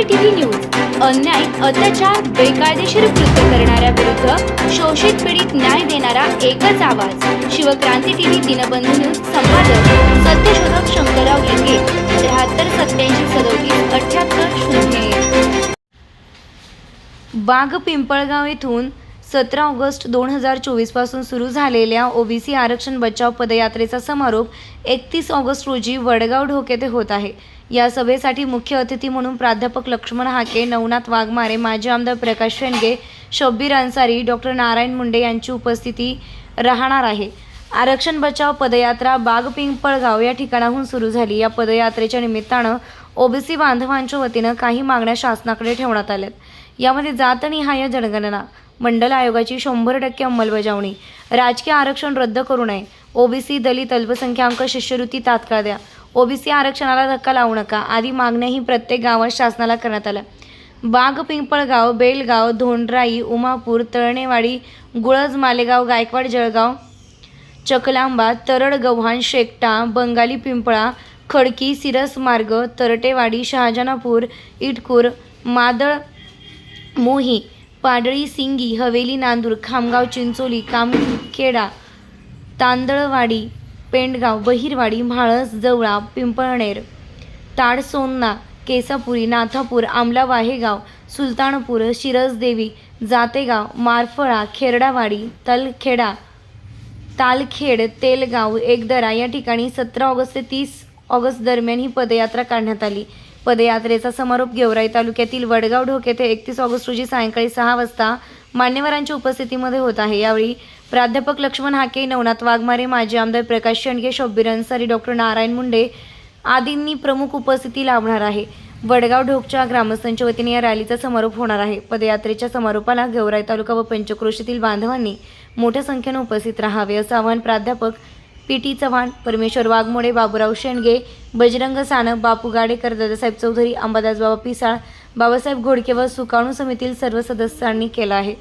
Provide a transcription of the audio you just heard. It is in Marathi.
सीसीटीव्ही न्यूज अन्याय अत्याचार बेकायदेशीर कृत्य करणाऱ्या विरुद्ध शोषित पीडित न्याय देणारा एकच आवाज. शिवक्रांती टीव्ही दिनबंधू न्यूज संपादक सत्यशोधक शंकरराव लिंगे त्र्याहत्तर सत्याऐंशी सदोतीस अठ्याहत्तर शून्य एक. बाग पिंपळगाव येथून सतरा ऑगस्ट दोन हजार चोवीसपासून सुरू झालेल्या ओबीसी आरक्षण बचाव पदयात्रेचा समारोप एकतीस ऑगस्ट रोजी वडगाव ढोक येथे होत आहे. या सभेसाठी मुख्य अतिथी म्हणून प्राध्यापक लक्ष्मण हाके नवनाथ वाघमारे माजी आमदार प्रकाश शेंडगे शब्बीर अन्सारी डॉक्टर नारायण मुंडे यांची उपस्थिती राहणार आहे. आरक्षण बचाव पदयात्रा बाग पिंपळगाव या ठिकाणाहून सुरू झाली. या पदयात्रेच्या निमित्तानं ओबीसी बांधवांच्या वतीनं काही मागण्या शासनाकडे ठेवण्यात आल्यात. यामध्ये जातनिहाय जनगणना मंडल आयोगाची शंभर टक्के अंमलबजावणी राजकीय आरक्षण रद्द करू नये ओबीसी दलित अल्पसंख्याक शिष्यवृत्ती तात्काळ द्या ओबीसी आरक्षणाला धक्का लावू नका. आदी मागण्याही प्रत्येक गावात शासनाला करण्यात आल्या बाग पिंपळगाव बेलगाव धोंडराई उमापूर तळणेवाडी गुळज मालेगाव गायकवाड जळगाव चकलांबा तरड गव्हाण शेकटा बंगाली पिंपळा खडकी सिरस मार्ग तरटेवाडी शहाजनापूर इटकूर मादळ मोही पाडळी सिंगी हवेली नांदूर खामगाव चिंचोली कामखेडा तांदळवाडी पेंडगाव बहिरवाडी म्हाळस जवळा पिंपळनेर ताडसोन्ना केसापुरी नाथापूर आमला वाहेगाव सुलतानपूर शिरसदेवी जातेगाव मारफळा खेरडावाडी तलखेडा तालखेड तेलगाव एकदरा या ठिकाणी सतरा ऑगस्ट ते तीस ऑगस्ट दरम्यान ही पदयात्रा काढण्यात आली. पदयात्रेचा समारोप गेवराई तालुक्यातील वडगाव ढोक येथे एकतीस ऑगस्ट रोजी सायंकाळी सहा वाजता मान्यवरांच्या उपस्थितीमध्ये होत आहे. यावेळी प्राध्यापक लक्ष्मण हाके नवनाथ वाघमारे माजी आमदार प्रकाश शेंडगे शब्बीर अन्सारी डॉक्टर नारायण मुंडे आदींनी प्रमुख उपस्थिती लाभणार आहे. वडगाव ढोकच्या ग्रामस्थांच्या वतीने या रॅलीचा समारोप होणार आहे. पदयात्रेच्या समारोपाला गेवराई तालुका व पंचक्रोशीतील बांधवांनी मोठ्या संख्येने उपस्थित राहावे असं आवाहन प्राध्यापक पी टी चव्हाण परमेश्वर वाघमोडे बाबूराव शेंडगे बजरंग सानप बापू गाडेकर दादासाहेब चौधरी अंबादास बाबा पिसाळ बाबासाहेब घोडके व सुकाणू समितीतील सर्व सदस्यांनी केला आहे.